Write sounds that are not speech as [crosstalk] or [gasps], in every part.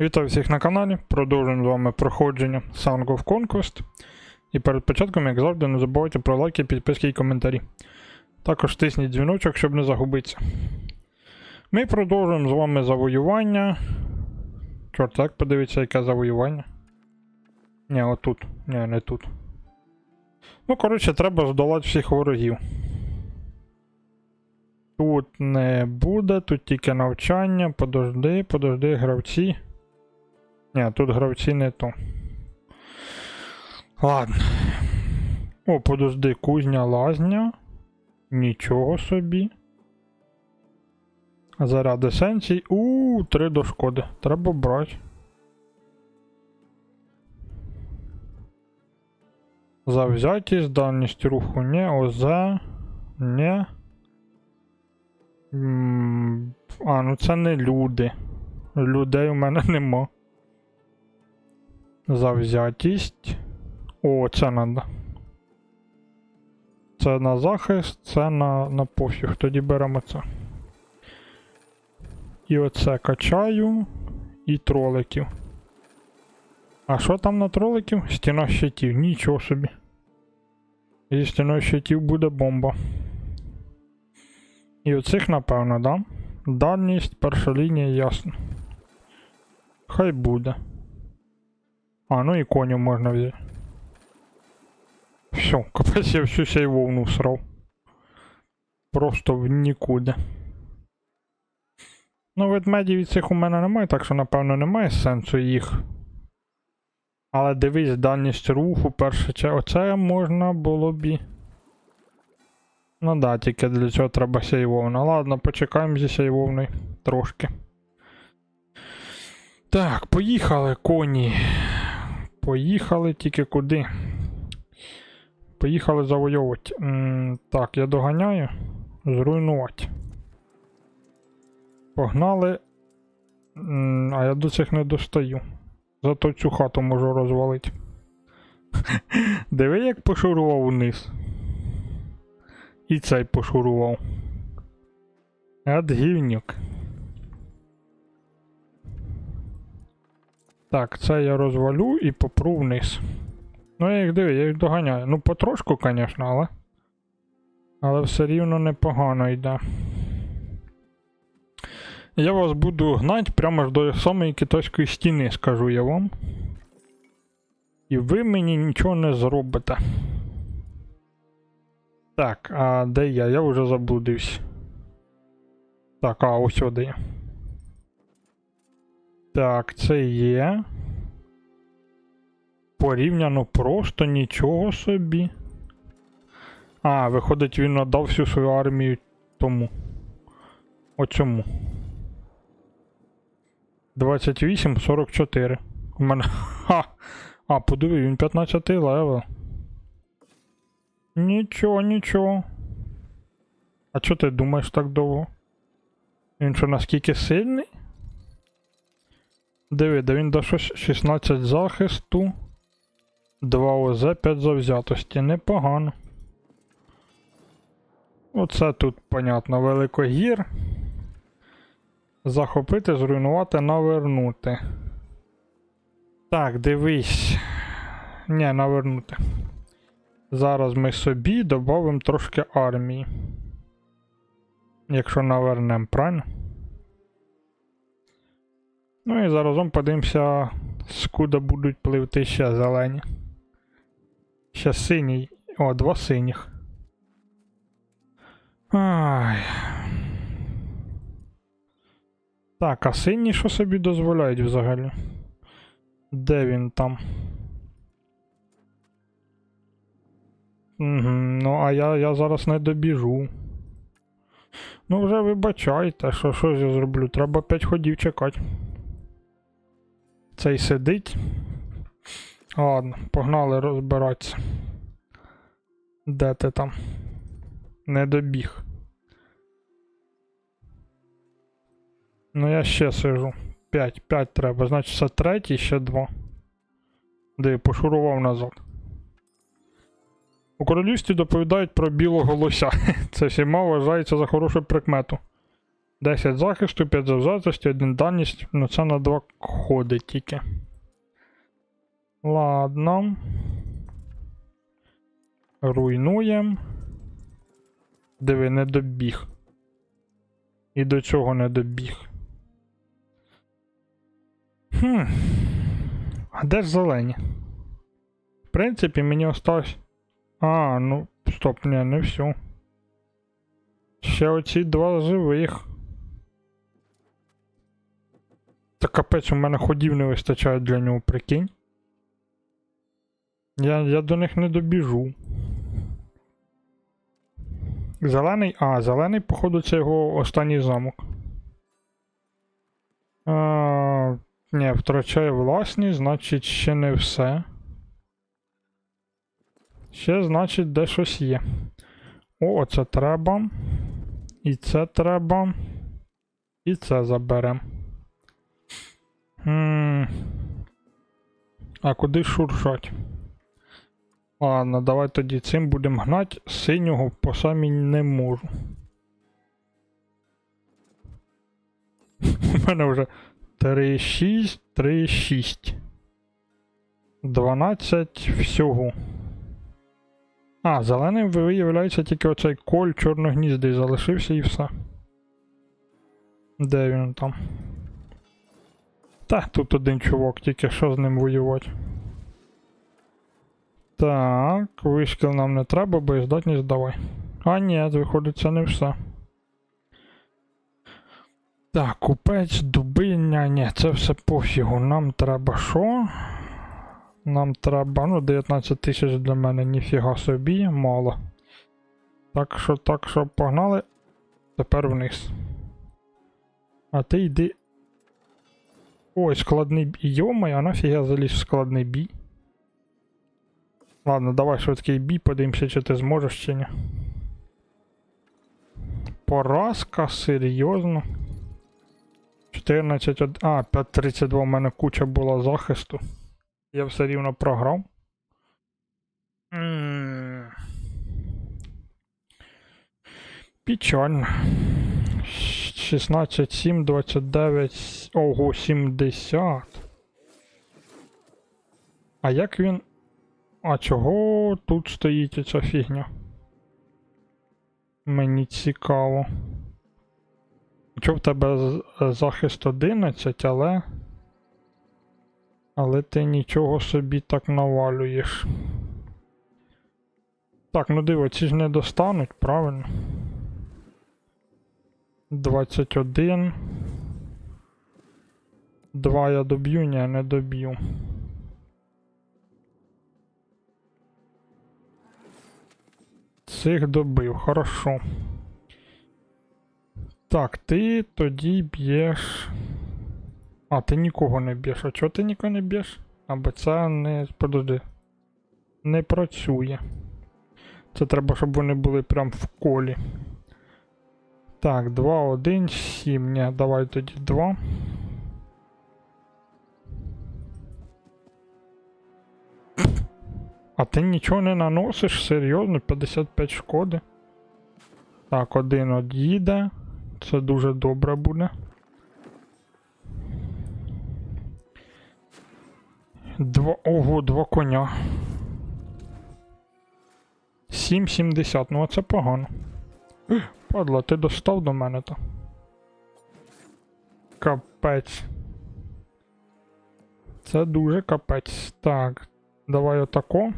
Вітаю всіх на каналі. Продовжуємо з вами проходження Song of Conquest. І перед початком, як завжди, не забувайте про лайки, підписки і коментарі. Також тисніть дзвіночок, щоб не загубитися. Ми продовжуємо з вами завоювання. Чорт, як подивіться, яке завоювання. Ні, отут. Ні, не тут. Ну, коротше, треба здолати всіх ворогів. Тут не буде, тут тільки навчання. Подожди, подожди, гравці. Ні, тут гравці не то. Ладно. О, подожди, кузня лазня. Нічого собі. Заряд есенцій. У, три до шкоди. Треба брати. Завзятість, дальність руху не, ОЗ, не. А, ну це не люди. Людей у мене нема. Завзятість. О, це надо. Це на захист, це на, на пофіг. Тоді беремо це. І оце качаю. І троликів. А що там на троликів? Стіна щитів. Нічого собі. Зі стіною щитів буде бомба. І оцих, напевно, да? Дальність, перша лінія, ясно. Хай буде. А, ну і коню можна взяти. Все, [laughs] капець я всю сей вовну всрав. Просто в нікуди. Ну, ведмедів від цих у мене немає, так що, напевно, немає сенсу їх. Але дивись, дальність руху, перше че. Оце можна було б. і- Ну да, тільки для цього треба сейвовна. Ладно, почекаємо зі сейвовною трошки. Так, поїхали, коні. Поїхали тільки куди? Поїхали завойовувати. Так, я доганяю. Зруйнувати. Погнали. А я до цих не достаю. Зато цю хату можу розвалити. [laughs] Диви, як пошурував вниз. І цей пошурував. Ад гівнюк. Так, це я розвалю і попру вниз. Ну, я їх диви, я їх доганяю. Ну, потрошку, звісно, але. Але все рівно непогано йде. Я вас буду гнати прямо ж до самої китайської стіни, скажу я вам. І ви мені нічого не зробите. Так, а де я? Я вже заблудився. Так, а ось де я. Так, це є. Порівняно просто нічого собі. А, виходить, він отдав всю свою армію тому. Оцьому. 28, 44. У мене. [laughs] Ха! А, подиви, він 15 левел. Нічого, нічого. А чого ти думаєш так довго? Він що наскільки сильний? Диви, да він до 16 захисту. 2 ОЗ, 5 завзятості. Непогано. Оце тут, понятно, великогір. Захопити, зруйнувати, навернути. Так, дивись. Ні, навернути. Зараз ми собі додамо трошки армії. Якщо навернемо, правильно? Ну і заразом подивимося, скуда будуть пливти ще зелені. Ще синій. О, два синіх. Ай. Так, а сині що собі дозволяють взагалі? Де він там? Угу, ну, а я, я зараз не добіжу. Ну, вже вибачайте, що що ж я зроблю? Треба 5 ходів чекати. Цей сидить. Ладно, погнали розбиратися. Де ти там? Не добіг. Ну я ще сижу. 5, 5 треба, значить це третій, ще 2. Де пошурував назад. У королівстві доповідають про білого лося. [laughs] Це всіма вважається за хорошу прикмету. 10 захисту, 5 завзятості, 1 дальність. Ну це на 2 ходи тільки. Ладно. Руйнуємо. Диви, не добіг. І до цього не добіг. Хм. А де ж зелені? В принципі, мені осталось. А, ну, стоп, ні, не все. Ще оці два живих. Та капець, у мене ходів не вистачає для нього, прикинь. Я, я до них не добіжу. Зелений. А, зелений, походу, це його останній замок. А, ні, втрачає власність, значить, ще не все. Ще, значить, де щось є. О, це треба. І це треба. І це заберем. А куди шуршать? Ладно, давай тоді цим будемо гнати. Синього по самі не можу. У мене вже 3-6, 3-6. 12 всього. А, зеленим виявляється тільки оцей коль чорногніздий залишився і все. Де він там? Та, тут один чувак, тільки що з ним воювати. Так, вишкіл нам не треба, боєздатність давай. А ні, виходить, це не все. Так, купець, дубиня, ні, це все пофігу. Нам треба що? Нам треба, ну, 19 тисяч для мене ніфіга собі, мало. Так що, так що, погнали. Тепер вниз. А ти йди. Ой, складний бій. Йомай, а нафіг я заліз в складний бій. Ладно, давай швидкий бій, подивимося, чи ти зможеш чи ні. Поразка, серйозно. 14, а, 5.32 у мене куча була захисту. Я все рівно програв. Печально. 16, 7, 29. Ого, 70. А як він. А чого тут стоїть ця фігня? Мені цікаво. Чого в тебе захист 11, але. Але ти нічого собі так навалюєш. Так, ну диво, ці ж не достануть, правильно? 21. 2 я доб'ю, ні, не доб'ю. Цих добив, хорошо. Так, ти тоді б'єш. А, ти нікого не б'єш. А чого ти нікого не б'єш? Або це не. Подожди. Не працює. Це треба, щоб вони були прям в колі. Так, 2, 1, 7. Ні, давай тоді 2. А ти нічого не наносиш? Серйозно? 55 шкоди. Так, один од'їде. Це дуже добре буде. Два. Ого, два коня. 7,70. Ну, це погано. [gasps] Падла, ти достав до мене то. Капець. Це дуже капець. Так, давай отако.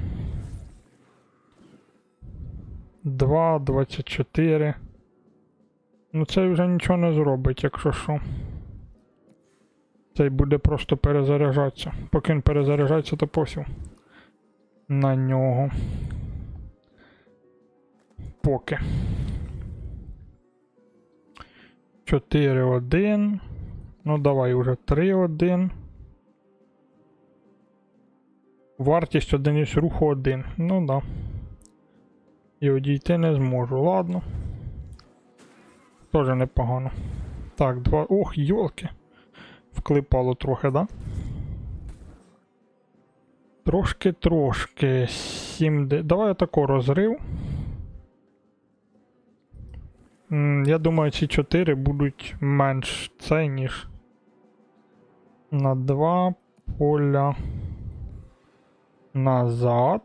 2, 24. Ну цей вже нічого не зробить, якщо що. Цей буде просто перезаряджатися. Поки він перезаряджається, то пофіг. На нього. Поки. 4, 1. Ну, давай уже 3, 1. Вартість одиниць руху 1. Ну да. І одійти не зможу. Ладно. Тоже непогано. Так, два. Ох, йолки. Вклипало трохи, да? Трошки, трошки. 7 Давай я тако розрив. Я думаю, ці 4 будуть менш це, ніж на 2 поля назад.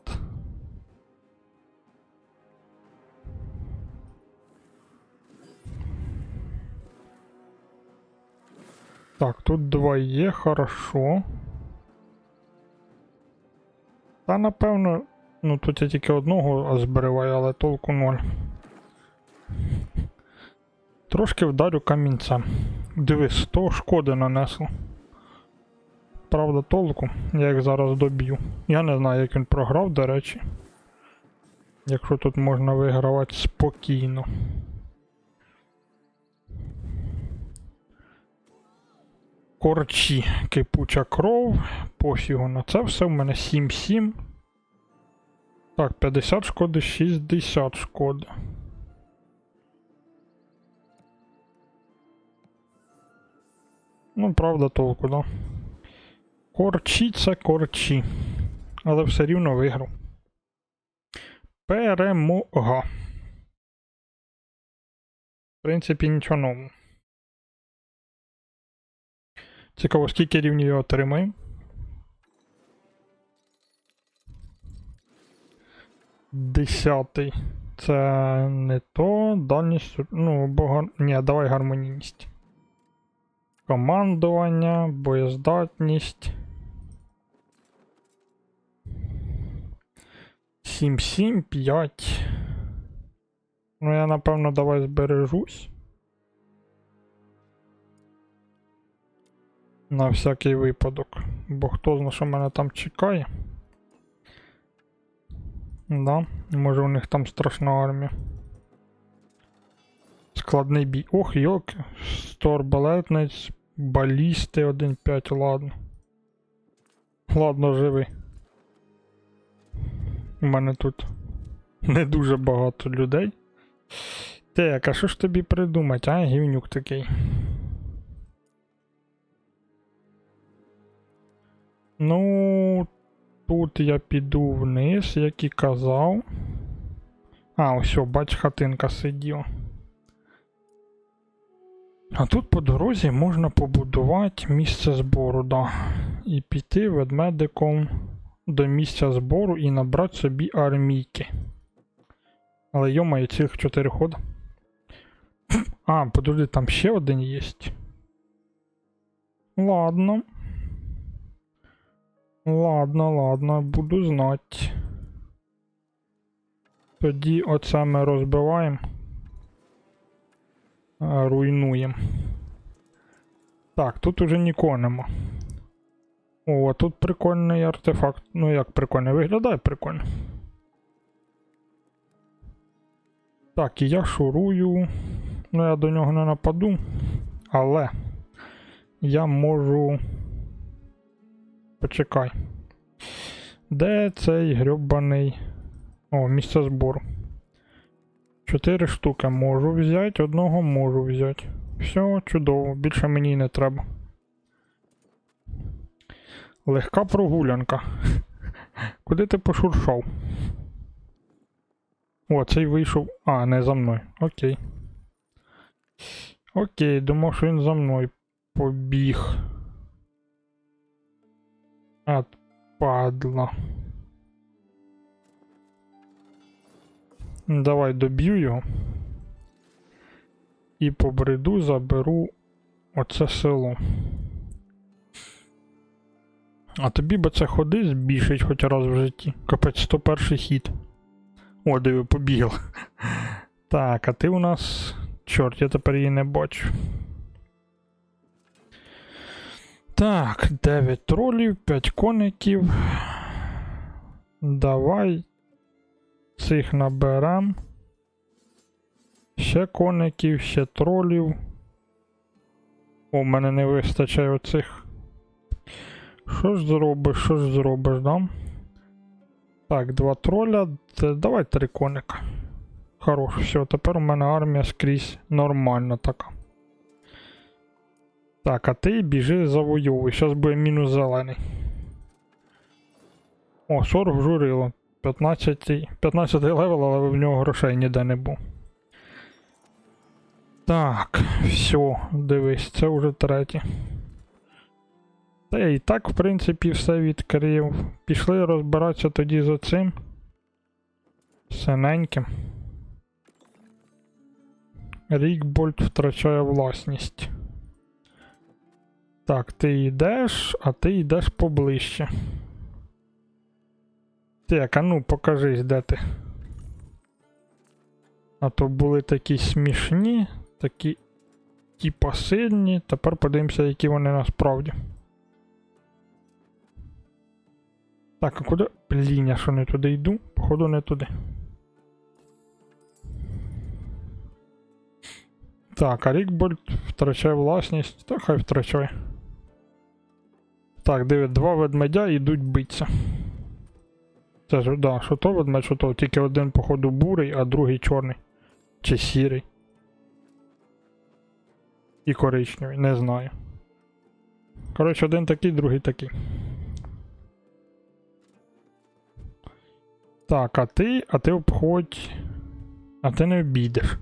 Так, тут два є, хорошо. Та напевно, ну тут я тільки одного зберігаю, але толку ноль. Трошки вдарю камінцем. Дивись, 100 шкоди нанесло. Правда, толку, я їх зараз доб'ю. Я не знаю, як він програв, до речі. Якщо тут можна вигравати спокійно. Корчі, кипуча кров, пофігу на це все. У мене 7-7. Так, 50 шкоди, 60 шкоди. Ну, правда, толку, да. Корчі це корчі. Але все рівно виграв. Перемога. В принципі, нічого нового. Цікаво, скільки рівнів я отримаю. Десятий. Це не то. Дальність. Ну, бога... Ні, давай гармонійність. Командування, боєздатність. 7, 7, 5. Ну, я напевно давай збережусь. На всякий випадок. Бо хто знає, що мене там чекає. Да, може у них там страшна армія. Складний бій. Ох, йок. 100 арбалетниць, балісти 1-5, ладно. Ладно, живи. У мене тут не дуже багато людей. Так, а що ж тобі придумати, а, гівнюк такий? Ну, тут я піду вниз, як і казав. А, ось, бач, хатинка сиділа. А тут по дорозі можна побудувати місце збору, да. І піти ведмедиком до місця збору і набрати собі армійки. Але йомає цілих 4 хода. А, подожди, там ще один є. Ладно. Ладно, ладно, буду знати. Тоді оце ми розбиваємо. Руйнуємо. Так, тут уже нікого нема. О, а тут прикольний артефакт. Ну як прикольно, виглядає прикольно. Так, і я шурую. Ну, я до нього не нападу. Але я можу. Почекай. Де цей грьобаний. О, місце збору. Чотири штуки можу взяти, одного можу взяти. Все, чудово, більше мені не треба. Легка прогулянка. [laughs] Куди ти пошуршав? О, цей вийшов. А, не за мною. Окей. Окей, думав, що він за мною побіг. От падла. Давай доб'ю його. І по бреду заберу оце село. А тобі би це ходи збільшить хоч раз в житті. Капець 101 хід. О, диви, побіг. [laughs] Так, а ти у нас. Чорт, я тепер її не бачу. Так, 9 тролів, 5 коників. Давай цих наберем. Ще коників, ще тролів. О, мене не вистачає оцих. Що ж зробиш, що ж зробиш, да? Так, два троля. Давай три коника. Хорош, все, тепер у мене армія скрізь нормальна така. Так, а ти біжи завойовуй. Зараз буде мінус зелений. О, 40 журило. 15 15 левел, але в нього грошей ніде не було. Так, все, дивись, це вже третє. Та і так, в принципі, все відкрив. Пішли розбиратися тоді за цим. Синеньким. Рікбольд втрачає власність. Так, ти йдеш, а ти йдеш поближче. Так, а ну покажись, де ти. А то були такі смішні, такі типа сильні. Тепер подивимося, які вони насправді. Так, а куди? Блін, я що не туди йду? Походу не туди. Так, а Рікбольд втрачає власність, та хай втрачає. Так, диви, два ведмедя йдуть битися. Це ж, да, що то що то, тільки один, походу, бурий, а другий чорний. Чи сірий. І коричневий, не знаю. Коротше, один такий, другий такий. Так, а ти, а ти обходь. А ти не обійдеш.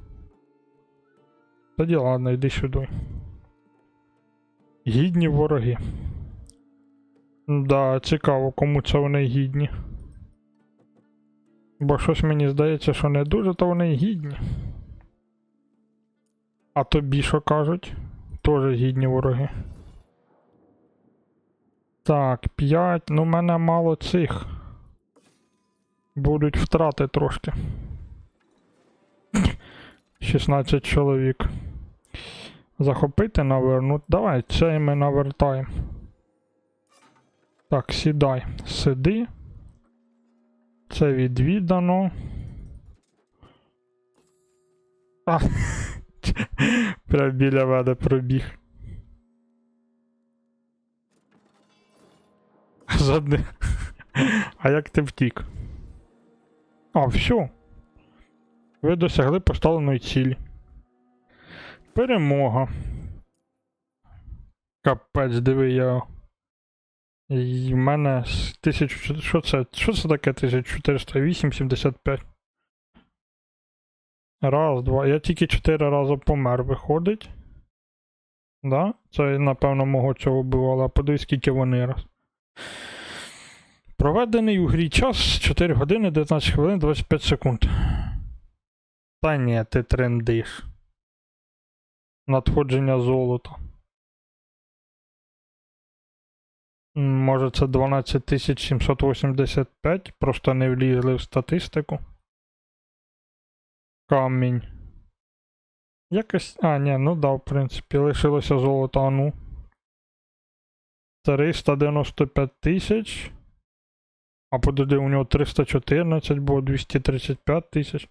Тоді ладно, йди сюди. Гідні вороги. Да, цікаво, кому це вони гідні. Бо щось мені здається, що не дуже, то вони гідні. А тобі що кажуть? Тоже гідні вороги. Так, 5. Ну, в мене мало цих. Будуть втрати трошки. 16 чоловік. Захопити, навернути. Давай, це ми навертаємо. Так, сідай. Сиди. Це відвідано. А, [laughs] прям біля мене пробіг. Жодне. А як ти втік? А, все. Ви досягли поставленої цілі. Перемога. Капець, диви я. І в мене з 1000... Що це? Що це таке 1408, 75? Раз, два. Я тільки 4 рази помер, виходить. Да? Це, напевно, мого цього бувало. А подивись, скільки вони раз. Проведений у грі час 4 години 19 хвилин 25 секунд. Та ні, ти трендиш. Надходження золота. Може це 12785, просто не влізли в статистику. Камінь. Якось. А, ні, ну да, в принципі, лишилося золото, ну. 395 тисяч. А подожди, у нього 314 було 235 тисяч.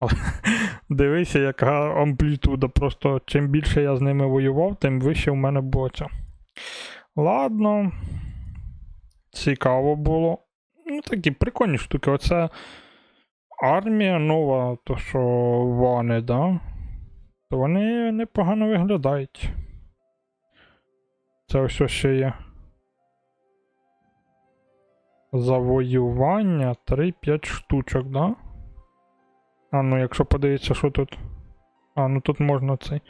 [laughs] Дивися, яка амплітуда. Просто чим більше я з ними воював, тим вище в мене було це. Ладно. Цікаво було. Ну, такі прикольні штуки. Оце армія нова, то що вани, да? То вони непогано виглядають. Це ось ще є. Завоювання 3-5 штучок, да? А ну, якщо подивитися, що тут. А, ну тут можна цей.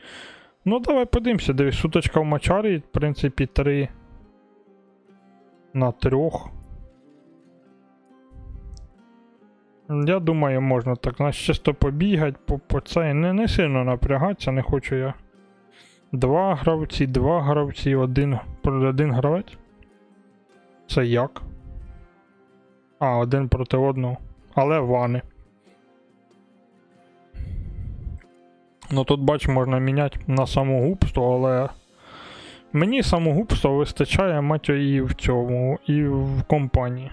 Ну, давай подивимося, дивись, суточка в Мачарі, в принципі, 3 на 3. Я думаю, можна так, значить, чисто побігати по, по цей. Не, не сильно напрягатися, не хочу я. Два гравці, два гравці, один, один гравець. Це як? А, один проти одного. Але вани. Ну тут бач, можна міняти на самогубство, але мені самогубство вистачає матьо і в цьому, і в компанії.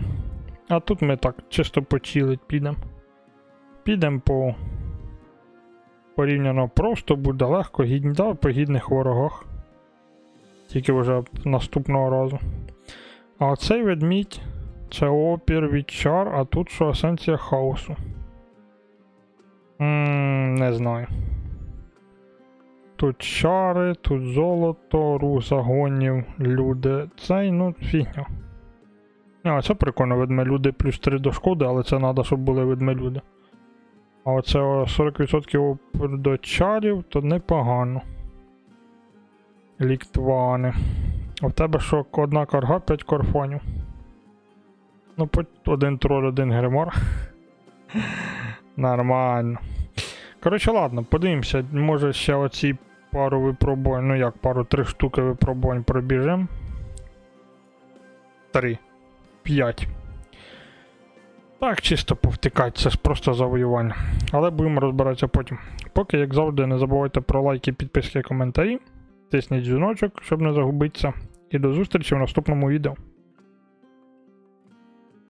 А тут ми так чисто почилить підемо. Підемо по порівняно просто, буде легко, гідні, да, по гідних ворогах. Тільки вже наступного разу. А цей ведмідь це опір від чар, а тут що есенція хаосу. Ммм, не знаю. Тут чари, тут золото, рух загонів, люди. Цей, ну, фігня. А, це прикольно, ведмелюди плюс 3 до шкоди, але це треба, щоб були ведмелюди. А оце 40% до чарів, то непогано. Ліктвани. А в тебе що, одна карга, 5 корфонів. Ну, один троль, один гримор. [laughs] Нормально. Коротше, ладно, подивимося. Може ще оці пару випробувань, ну як, пару три штуки випробувань пробіжимо. Три. П'ять. Так, чисто повтикати, це ж просто завоювання. Але будемо розбиратися потім. Поки, як завжди, не забувайте про лайки, підписки, коментарі. Тисніть дзвіночок, щоб не загубитися. І до зустрічі в наступному відео.